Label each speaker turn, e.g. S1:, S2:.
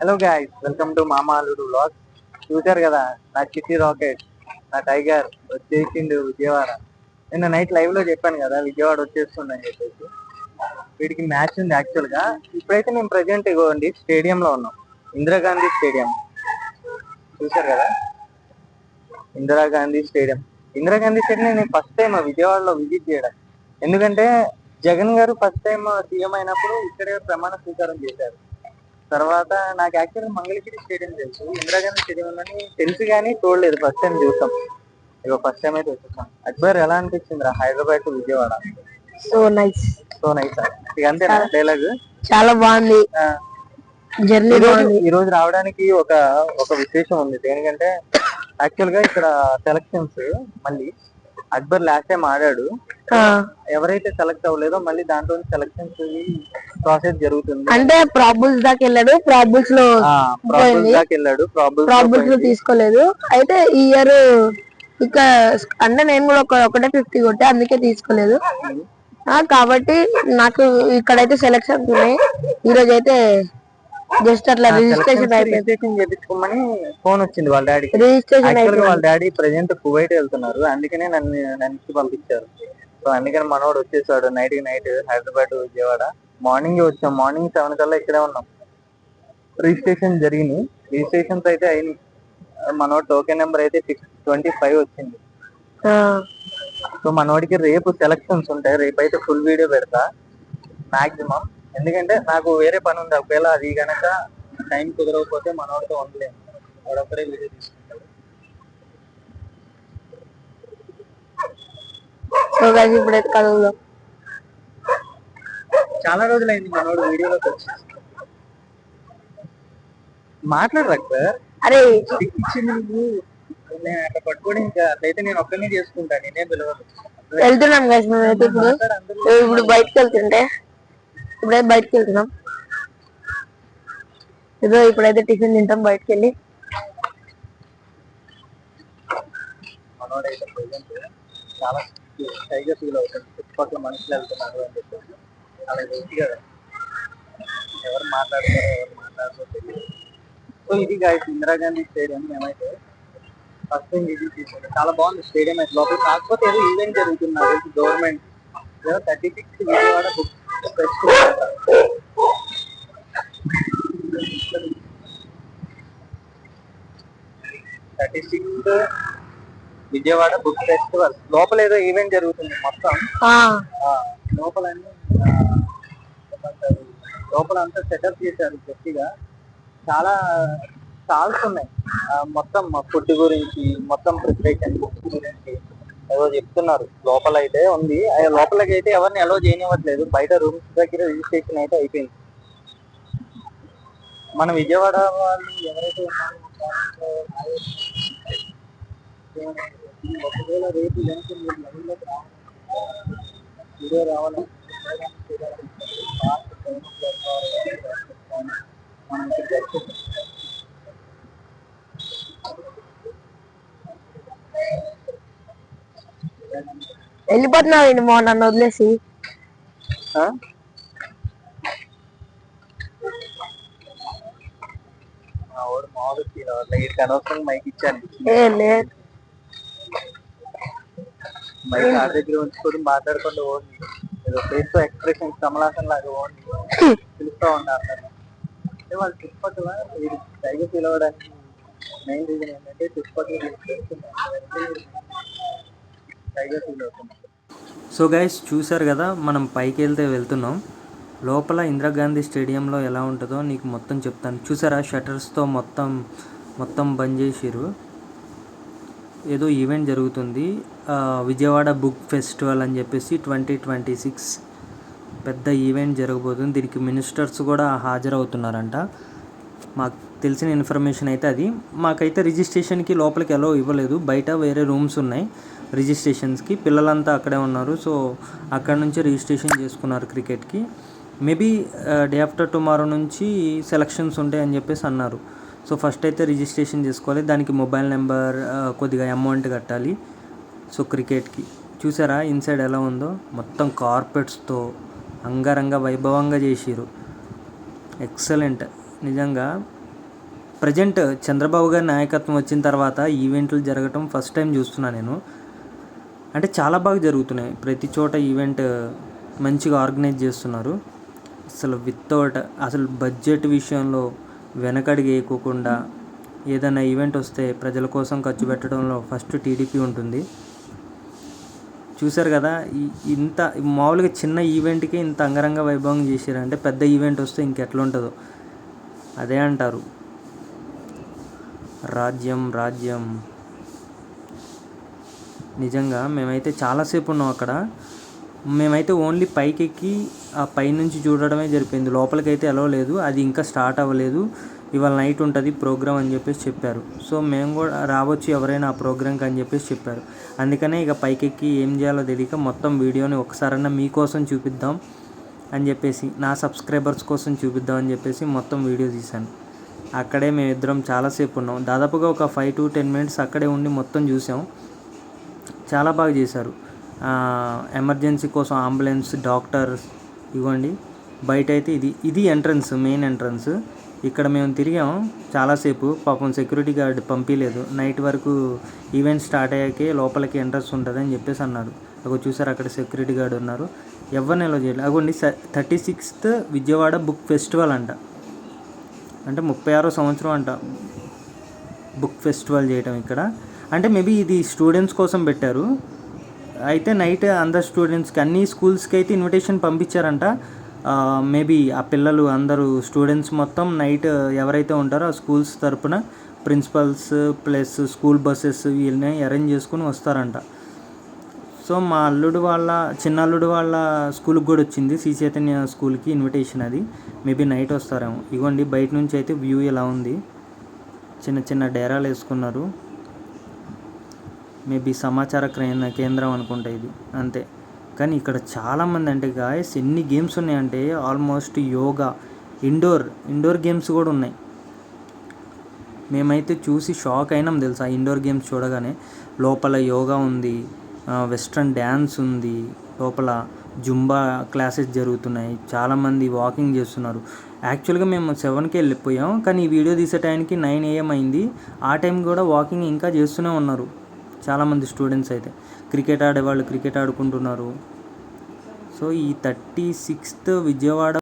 S1: Hello guys welcome to మామా అల్లుడు vlog చూశారు కదా నా చిట్టి రాకెట్ నా టైగర్ వచ్చేసిండు విజయవాడ. నిన్న నైట్ లైవ్లో చెప్పాను కదా విజయవాడ వచ్చేస్తుందని చెప్పేసి. వీడికి మ్యాచ్ ఉంది యాక్చువల్గా. ఇప్పుడైతే మేము ప్రెసెంట్ ఇవ్వండి స్టేడియం లో ఉన్నాం. ఇందిరాగాంధీ స్టేడియం చూశారు కదా? ఇందిరాగాంధీ స్టేడియం ఇందిరాగాంధీ స్టేడియం నేను ఫస్ట్ టైం విజయవాడలో విజిట్ చేయడం. ఎందుకంటే జగన్ గారు ఫస్ట్ టైం సీఎం అయినప్పుడు ఇక్కడే ప్రమాణ స్వీకారం చేశారు. తర్వాత నాకు యాక్చువల్ మంగళగిరి స్టేడియం తెలుసు. ఇందిరాగాంధీ స్టేడియం ఉందని తెలుసు కానీ చూడలేదు ఫస్ట్ టైం చూసాం. ఇక ఫస్ట్ టైం అయితే వచ్చేసాం. అక్బర్ ఎలా అనిపించింది రా Hyderabad to Vijayawada?
S2: So nice
S1: so nice ఇక అంతేనా డైలాగ్
S2: చాలా బాగుంది. జర్నీ బాగుంది.
S1: ఈ రోజు రావడానికి ఒక ఒక విశేషం ఉంది. దేనికంటే యాక్చువల్గా ఇక్కడ సెలక్షన్స్ మళ్ళీ అక్బర్ లాస్ట్ టైం ఆడాడు. ఎవరైతే సెలెక్ట్ అవ్వలేదో మళ్ళీ దాంట్లో సెలక్షన్స్ ప్రాసెస్ జరుగుతుంది.
S2: అంటే ప్రాబుల్స్ దాకా వెళ్ళాడు. ప్రాబుల్స్లో
S1: ప్రాబ్లమ్స్ దాకా వెళ్ళాడు.
S2: ప్రాబుల్స్లో తీసుకోలేదు. అయితే ఈ ఇయర్ ఇక అంటే నేను కూడా ఒక ఒకటే ఫిఫ్టీ కొట్టే అందుకే తీసుకోలేదు. ఆ, కాబట్టి నాకు ఇక్కడైతే సెలక్షన్స్ ఉన్నాయి. ఈ రోజు అయితే జస్ట్ అట్లా రిజిస్ట్రేషన్
S1: చేపించుకోమని ఫోన్ వచ్చింది వాళ్ళ డాడీకి.
S2: రిజిస్ట్రేషన్
S1: వాళ్ళ డాడీ ప్రెసెంట్ కువైట్ వెళ్తున్నారు. అందుకనే నన్ను నన్ను పంపించారు. సో అందుకని మనోడు వచ్చేసాడు night night Hyderabad Vijayawada. Morning వచ్చాం. మార్నింగ్ సెవెన్ కల్లా ఇక్కడే ఉన్నాం. రిజిస్ట్రేషన్ జరిగింది. రిజిస్ట్రేషన్స్ అయితే అయినాయి. మనోడు టోకెన్ నెంబర్ అయితే సిక్స్ ట్వంటీ ఫైవ్ వచ్చింది సో మనోడికి రేపు సెలక్షన్స్ ఉంటాయి. రేపు అయితే ఫుల్ వీడియో పెడతా. మాక్సిమం ఎందుకంటే నాకు వేరే పని ఉంది. ఒకవేళ అది గనక టైం కుదరకపోతే మనోడితో ఉండలేము వాడొక్కడే వీడియో తీసుకుంటాడు.
S2: సో guys ఇప్పుడైతే కదులుదాం
S1: చాలా రోజులైంది మనోడు వీడియోలోకి వచ్చి. మాట్లాడరా
S2: అరే!
S1: ఇచ్చింది నువ్వు. నేను అక్కడ పట్టుకొని ఇంకా అట్లయితే నేను ఒక్కనే చేసుకుంటా. నేనే పిలవను.
S2: వెళ్తున్నాం గైస్ మేమైతే ఇప్పుడు. ఇప్పుడు బయటకు వెళ్తుంటే ఇప్పుడైతే బయటకు వెళ్తున్నాం. ఇదో ఇప్పుడైతే టిఫిన్ తింటాం బయటకు వెళ్ళి
S1: చాలా టైగా ఫీల్ అవుతుంది చుట్టుపక్కల మనుషులు వెళ్తున్నారు అని చెప్పేసి. అలా కదా ఎవరు మాట్లాడతారో ఎవరు మాట్లాడతారో తెలియదు. సో ఇది గాయస్ ఇందిరాగాంధీ స్టేడియం మేమైతే ఫస్ట్ టైం విజిట్ చేసాము చాలా బాగుంది స్టేడియం అయితే. లోపల కాకపోతే ఏదో ఈవెంట్ జరుగుతున్నారు గవర్నమెంట్ ఏదో thirty six Vijayawada book festival Vijayawada book festival. లోపల ఏదో ఈవెంట్ జరుగుతుంది మొత్తం. లోపల లోపల అంతా సెటప్ చేశారు గట్టిగా. చాలా స్టాల్స్ ఉన్నాయి. మొత్తం ఫుడ్ గురించి మొత్తం ప్రిపరేషన్ బుక్స్ గురించి ఏదో చెప్తున్నారు. లోపల అయితే ఉంది. లోపలికి అయితే ఎవరిని అలో చేయనివ్వట్లేదు. బయట రూమ్స్ దగ్గర రిజిస్ట్రేషన్ అయితే అయిపోయింది. మన విజయవాడ వాళ్ళు ఎవరైతే ఉన్నారో ఒకవేళ రేపు కనుక మీరు లైవ్లోకి రావాలి వీడియో రావాలి మనం ఇక్కడ.
S2: వెళ్ళిపోతున్నావు మా నన్ను వదిలేసి
S1: మామూలు మైక్ ఇచ్చాను. మరి ఆ దగ్గర ఉంచుకొని మాట్లాడుకుంటూ ఓన్ ఏదో ఫేస్తో ఎక్స్ప్రెషన్ కమలాసన్ లాగా ఓన్లీ పిలుస్తూ ఉన్నారు అంటే వాళ్ళు చుట్టుపక్కల వీరు టైగర్ ఫీల్ అవ్వడానికి మెయిన్ రీజన్ ఏంటంటే చుట్టుపక్కల టైగర్ ఫీల్
S3: సో గైస్ చూసారు కదా మనం పైకి వెళ్తే వెళ్తున్నాం. లోపల ఇందిరాగాంధీ స్టేడియంలో ఎలా ఉంటుందో నీకు మొత్తం చెప్తాను. చూసారా షటర్స్తో మొత్తం మొత్తం బంద్ చేసిరు ఏదో ఈవెంట్ జరుగుతుంది. విజయవాడ బుక్ ఫెస్టివల్ అని చెప్పేసి ట్వంటీ ట్వంటీ సిక్స్ పెద్ద ఈవెంట్ జరగబోతుంది. దీనికి మినిస్టర్స్ కూడా హాజరవుతున్నారంట. మాకు తెలిసిన ఇన్ఫర్మేషన్ అయితే అది. మాకైతే రిజిస్ట్రేషన్కి లోపలికి ఎలా ఇవ్వలేదు. బయట వేరే రూమ్స్ ఉన్నాయి రిజిస్ట్రేషన్స్కి. పిల్లలంతా అక్కడే ఉన్నారు. సో అక్కడ నుంచి రిజిస్ట్రేషన్ చేసుకున్నారు క్రికెట్కి. మేబీ డే ఆఫ్టర్ టుమారో నుంచి సెలక్షన్స్ ఉంటాయి అని చెప్పేసి అన్నారు. సో ఫస్ట్ అయితే రిజిస్ట్రేషన్ చేసుకోవాలి. దానికి మొబైల్ నెంబర్ కొద్దిగా అమౌంట్ కట్టాలి. సో క్రికెట్కి. చూసారా ఇన్సైడ్ ఎలా ఉందో? మొత్తం కార్పెట్స్తో అంగరంగ వైభవంగా చేసిరు ఎక్సలెంట్. నిజంగా ప్రజెంట్ చంద్రబాబు గారి నాయకత్వం వచ్చిన తర్వాత ఈవెంట్లు జరగటం ఫస్ట్ టైం చూస్తున్నా నేను. అంటే చాలా బాగా జరుగుతున్నాయి. ప్రతి చోట ఈవెంట్ మంచిగా ఆర్గనైజ్ చేస్తున్నారు. అసలు వితౌట్ అసలు బడ్జెట్ విషయంలో వెనకడిగి వేయకోకుండా ఏదైనా ఈవెంట్ వస్తే ప్రజల కోసం ఖర్చు పెట్టడంలో ఫస్ట్ టీడీపీ ఉంటుంది. చూశారు కదా ఇంత మామూలుగా చిన్న ఈవెంట్కి ఇంత అంగరంగ వైభవం చేశారు. అంటే పెద్ద ఈవెంట్ వస్తే ఇంకెట్లా ఉంటుందో అదే అంటారు. రాజ్యం రాజ్యం. నిజంగా మేమైతే చాలాసేపు ఉన్నాం అక్కడ. మేమైతే ఓన్లీ పైకి ఎక్కి ఆ పైనుంచి చూడడమే జరిపింది లోపలికైతే ఎలా లేదు. అది ఇంకా స్టార్ట్ అవ్వలేదు. ఇవాళ నైట్ ఉంటుంది ప్రోగ్రామ్ అని చెప్పేసి చెప్పారు. సో మేము కూడా రావచ్చు ఎవరైనా ఆ ప్రోగ్రామ్కి అని చెప్పేసి చెప్పారు. అందుకనే ఇక పైకెక్కి ఏం చేయాలో తెలియక మొత్తం వీడియోని ఒకసారన్నా మీకోసం చూపిద్దాం అని చెప్పేసి నా సబ్స్క్రైబర్స్ కోసం చూపిద్దాం అని చెప్పేసి మొత్తం వీడియో తీశాను. అక్కడే మేమిద్దరం చాలాసేపు ఉన్నాం. దాదాపుగా ఒక ఫైవ్ టు టెన్ మినిట్స్ అక్కడే ఉండి మొత్తం చూసాం. చాలా బాగా చేశారు. ఎమర్జెన్సీ కోసం అంబులెన్స్ డాక్టర్స్ ఇవ్వండి. బయట అయితే ఇది ఇది ఎంట్రన్స్ మెయిన్ ఎంట్రన్స్. ఇక్కడ మేము తిరిగాం. చాలాసేపు పాపం సెక్యూరిటీ గార్డ్ పంపించలేదు నైట్ వరకు ఈవెంట్ స్టార్ట్ అయ్యాకే లోపలికి ఎంట్రన్స్ ఉంటుంది అని చెప్పేసి అన్నారు. అగో చూసారు అక్కడ సెక్యూరిటీ గార్డ్ ఉన్నారు. ఎవరిని ఎలా చేయలేదు. అగోండి thirty sixth Vijayawada book festival అంట. అంటే ముప్పై ఆరో సంవత్సరం అంట బుక్ ఫెస్టివల్ చేయటం ఇక్కడ. అంటే మేబీ ఇది స్టూడెంట్స్ కోసం పెట్టారు. అయితే నైట్ అందరు స్టూడెంట్స్కి అన్ని స్కూల్స్కి అయితే ఇన్విటేషన్ పంపించారంట. మేబీ ఆ పిల్లలు అందరూ స్టూడెంట్స్ మొత్తం నైట్ ఎవరైతే ఉంటారో ఆ స్కూల్స్ తరపున ప్రిన్సిపల్స్ ప్లస్ స్కూల్ బస్సెస్ వీళ్ళని అరేంజ్ చేసుకుని వస్తారంట. సో మా అల్లుడు వాళ్ళ చిన్న అల్లుడు వాళ్ళ స్కూల్కి కూడా వచ్చింది. శ్రీ చైతన్య స్కూల్కి ఇన్విటేషన్ అది. మేబీ నైట్ వస్తారేమో. ఇగోండి బయట నుంచి అయితే వ్యూ ఇలా ఉంది. చిన్న చిన్న డేరాలు వేసుకున్నారు. మేబీ సమాచార కేంద్రం అనుకుంటా ఇది. అంతే. కానీ ఇక్కడ చాలామంది అంటే గాయస్ ఎన్ని గేమ్స్ ఉన్నాయంటే almost yoga indoor indoor games కూడా ఉన్నాయి. మేమైతే చూసి షాక్ అయినాం తెలుసా ఇండోర్ గేమ్స్ చూడగానే. లోపల యోగా ఉంది వెస్ట్రన్ డ్యాన్స్ ఉంది లోపల జుంబా క్లాసెస్ జరుగుతున్నాయి చాలామంది వాకింగ్ చేస్తున్నారు. యాక్చువల్గా మేము సెవెన్కి వెళ్ళిపోయాం కానీ ఈ వీడియో తీసే టైంకి నైన్ ఏఎం అయింది. ఆ టైం కూడా వాకింగ్ ఇంకా చేస్తూనే ఉన్నారు. చాలామంది స్టూడెంట్స్ అయితే క్రికెట్ ఆడేవాళ్ళు క్రికెట్ ఆడుకుంటున్నారు. సో ఈ థర్టీ సిక్స్త్ విజయవాడ